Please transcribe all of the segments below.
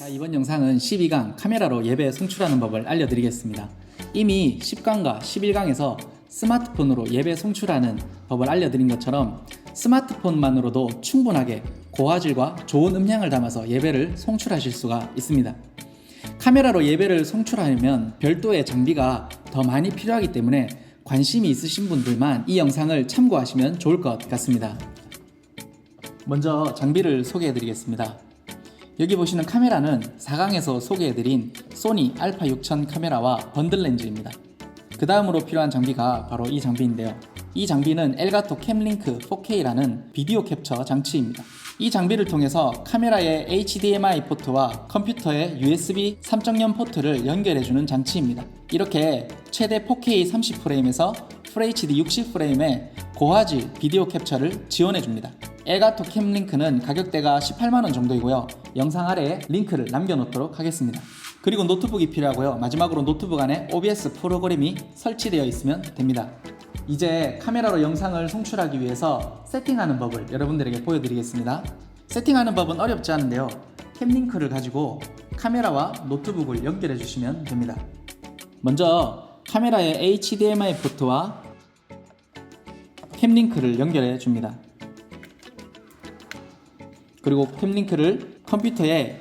자, 이번 영상은 12강 카메라로 예배 송출하는 법을 알려드리겠습니다. 이미 10강과 11강에서 스마트폰으로 예배 송출하는 법을 알려드린 것처럼 스마트폰만으로도 충분하게 고화질과 좋은 음향을 담아서 예배를 송출하실 수가 있습니다. 카메라로 예배를 송출하려면 별도의 장비가 더 많이 필요하기 때문에 관심이 있으신 분들만 이 영상을 참고하시면 좋을 것 같습니다. 먼저 장비를 소개해 드리겠습니다. 여기 보시는 카메라는 4강에서 소개해드린 소니 알파 6000 카메라와 번들 렌즈입니다. 그 다음으로 필요한 장비가 바로 이 장비인데요. 이 장비는 엘가토 캠링크 4K라는 비디오 캡처 장치입니다. 이 장비를 통해서 카메라의 HDMI 포트와 컴퓨터의 USB 3.0 포트를 연결해주는 장치입니다. 이렇게 최대 4K 30프레임에서 FHD 60프레임의 고화질 비디오 캡처를 지원해줍니다. 엘가토 캠 링크는 가격대가 18만원 정도이고요. 영상 아래에 링크를 남겨놓도록 하겠습니다. 그리고 노트북이 필요하고요. 마지막으로 노트북 안에 OBS 프로그램이 설치되어 있으면 됩니다. 이제 카메라로 영상을 송출하기 위해서 세팅하는 법을 여러분들에게 보여드리겠습니다. 세팅하는 법은 어렵지 않은데요. 캠링크를 가지고 카메라와 노트북을 연결해 주시면 됩니다. 먼저 카메라의 HDMI 포트와 캠링크를 연결해 줍니다. 그리고 캠링크를 컴퓨터의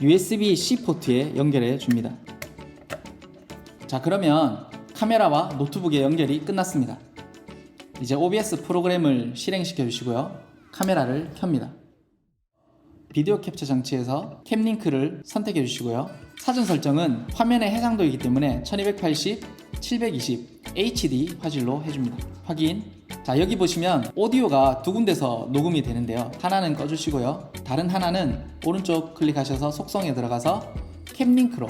USB-C 포트에 연결해 줍니다. 자, 그러면 카메라와 노트북의 연결이 끝났습니다. 이제 OBS 프로그램을 실행시켜 주시고요. 카메라를 켭니다. 비디오 캡처 장치에서 캠 링크를 선택해 주시고요. 사전 설정은 화면의 해상도이기 때문에 1280, 720 HD 화질로 해줍니다. 확인. 자 여기 보시면 오디오가 두 군데서 녹음이 되는데요. 하나는 꺼주시고요. 다른 하나는 오른쪽 클릭하셔서 속성에 들어가서 캠링크로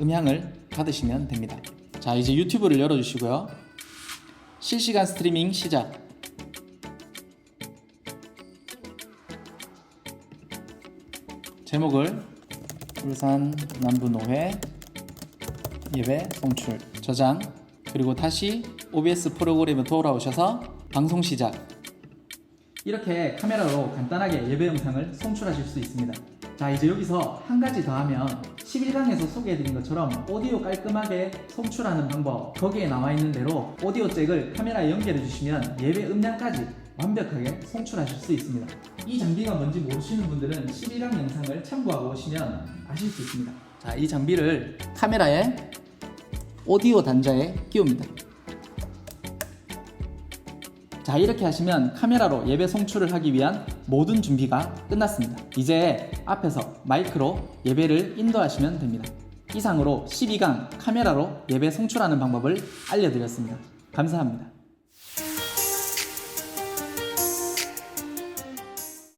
음향을 받으시면 됩니다. 자 이제 유튜브를 열어주시고요. 실시간 스트리밍 시작. 제목을 울산 남부 노회 예배 송출 저장 그리고 다시 OBS 프로그램에 돌아오셔서 방송 시작. 이렇게 카메라로 간단하게 예배 영상을 송출하실 수 있습니다. 자 이제 여기서 한 가지 더 하면 11강에서 소개해드린 것처럼 오디오 깔끔하게 송출하는 방법 거기에 나와 있는 대로 오디오 잭을 카메라에 연결해 주시면 예배 음량까지 완벽하게 송출하실 수 있습니다. 이 장비가 뭔지 모르시는 분들은 11강 영상을 참고하고 오시면 아실 수 있습니다. 자 이 장비를 카메라에 오디오 단자에 끼웁니다 자 이렇게 하시면 카메라로 예배 송출을 하기 위한 모든 준비가 끝났습니다. 이제 앞에서 마이크로 예배를 인도하시면 됩니다. 이상으로 12강 카메라로 예배 송출하는 방법을 알려드렸습니다. 감사합니다.